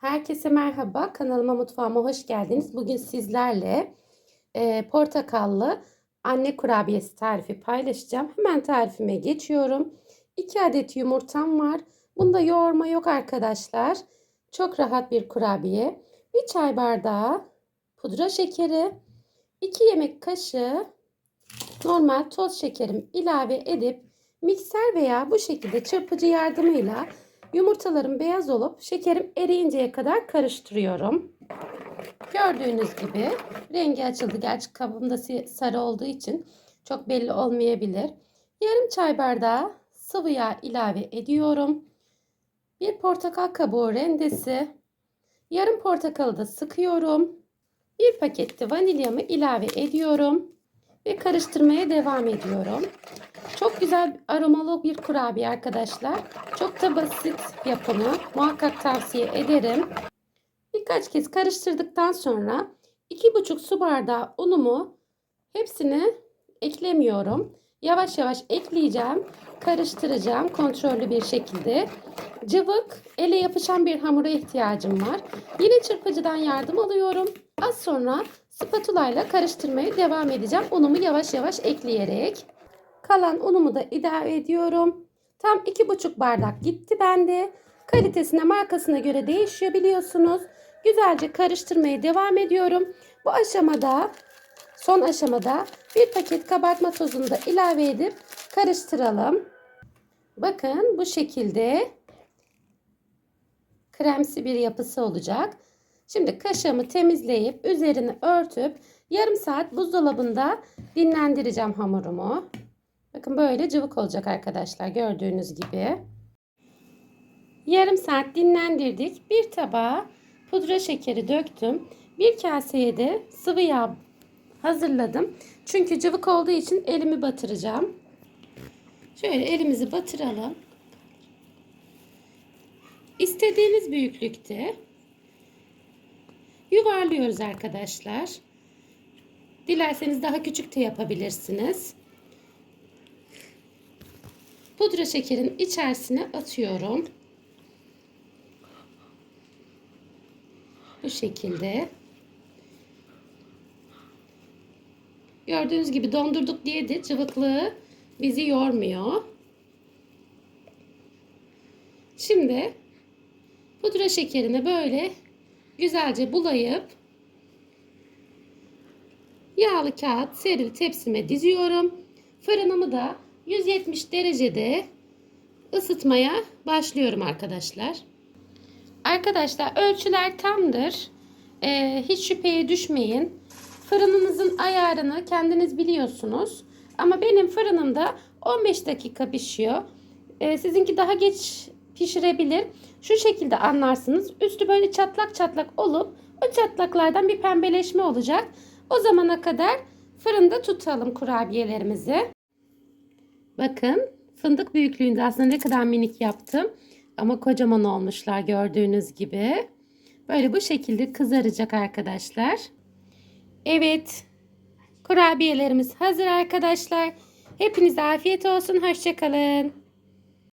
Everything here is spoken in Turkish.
Herkese merhaba. Kanalıma mutfağıma hoş geldiniz. Bugün sizlerle e, portakallı anne kurabiyesi tarifi paylaşacağım. Hemen tarifime geçiyorum. 2 adet yumurtam var. Bunda yoğurma yok arkadaşlar. Çok rahat bir kurabiye. 1 çay bardağı pudra şekeri, 2 yemek kaşığı normal toz şekerimi ilave edip mikser veya bu şekilde çırpıcı yardımıyla Yumurtalarım beyaz olup şekerim eriyinceye kadar karıştırıyorum. Gördüğünüz gibi rengi açıldı. Gerçi kabımda sarı olduğu için çok belli olmayabilir. Yarım çay bardağı sıvı yağ ilave ediyorum. Bir portakal kabuğu rendesi. Yarım portakalı da sıkıyorum. Bir pakette vanilyamı ilave ediyorum. Ve karıştırmaya devam ediyorum. Çok güzel aromalı bir kurabiye arkadaşlar. Çok da basit yapımı. Muhakkak tavsiye ederim. Birkaç kez karıştırdıktan sonra 2,5 su bardağı unumu hepsini eklemiyorum. Yavaş yavaş ekleyeceğim. Karıştıracağım kontrollü bir şekilde. Cıvık, ele yapışan bir hamura ihtiyacım var. Yine çırpıcıdan yardım alıyorum. Az sonra spatula ile karıştırmaya devam edeceğim. Unumu yavaş yavaş ekleyerek. Kalan unumu da ilave ediyorum. Tam 2,5 bardak gitti bende. Kalitesine markasına göre değişiyor biliyorsunuz. Güzelce karıştırmaya devam ediyorum. Bu aşamada son aşamada bir paket kabartma tozunu da ilave edip karıştıralım. Bakın bu şekilde kremsi bir yapısı olacak. Şimdi kaşığımı temizleyip üzerini örtüp yarım saat buzdolabında dinlendireceğim hamurumu. Bakın böyle cıvık olacak arkadaşlar gördüğünüz gibi. Yarım saat dinlendirdik. Bir tabağa pudra şekeri döktüm. Bir kaseye de sıvı yağ hazırladım. Çünkü cıvık olduğu için elimi batıracağım. Şöyle elimizi batıralım. İstediğiniz büyüklükte yuvarlıyoruz arkadaşlar. Dilerseniz daha küçük de yapabilirsiniz. Pudra şekerin içerisine atıyorum. Bu şekilde. Gördüğünüz gibi dondurduk diye de cıvıklığı bizi yormuyor. Şimdi pudra şekerini böyle güzelce bulayıp yağlı kağıt serili tepsime diziyorum. Fırınımı da 170 derecede ısıtmaya başlıyorum arkadaşlar. Arkadaşlar ölçüler tamdır. Ee, hiç şüpheye düşmeyin. Fırınınızın ayarını kendiniz biliyorsunuz. Ama benim fırınımda 15 dakika pişiyor. Ee, sizinki daha geç pişirebilir. Şu şekilde anlarsınız. Üstü böyle çatlak çatlak olup o çatlaklardan bir pembeleşme olacak. O zamana kadar fırında tutalım kurabiyelerimizi. Bakın fındık büyüklüğünde aslında ne kadar minik yaptım. Ama kocaman olmuşlar gördüğünüz gibi. Böyle bu şekilde kızaracak arkadaşlar. Evet. Kurabiyelerimiz hazır arkadaşlar. Hepinize afiyet olsun. Hoşçakalın.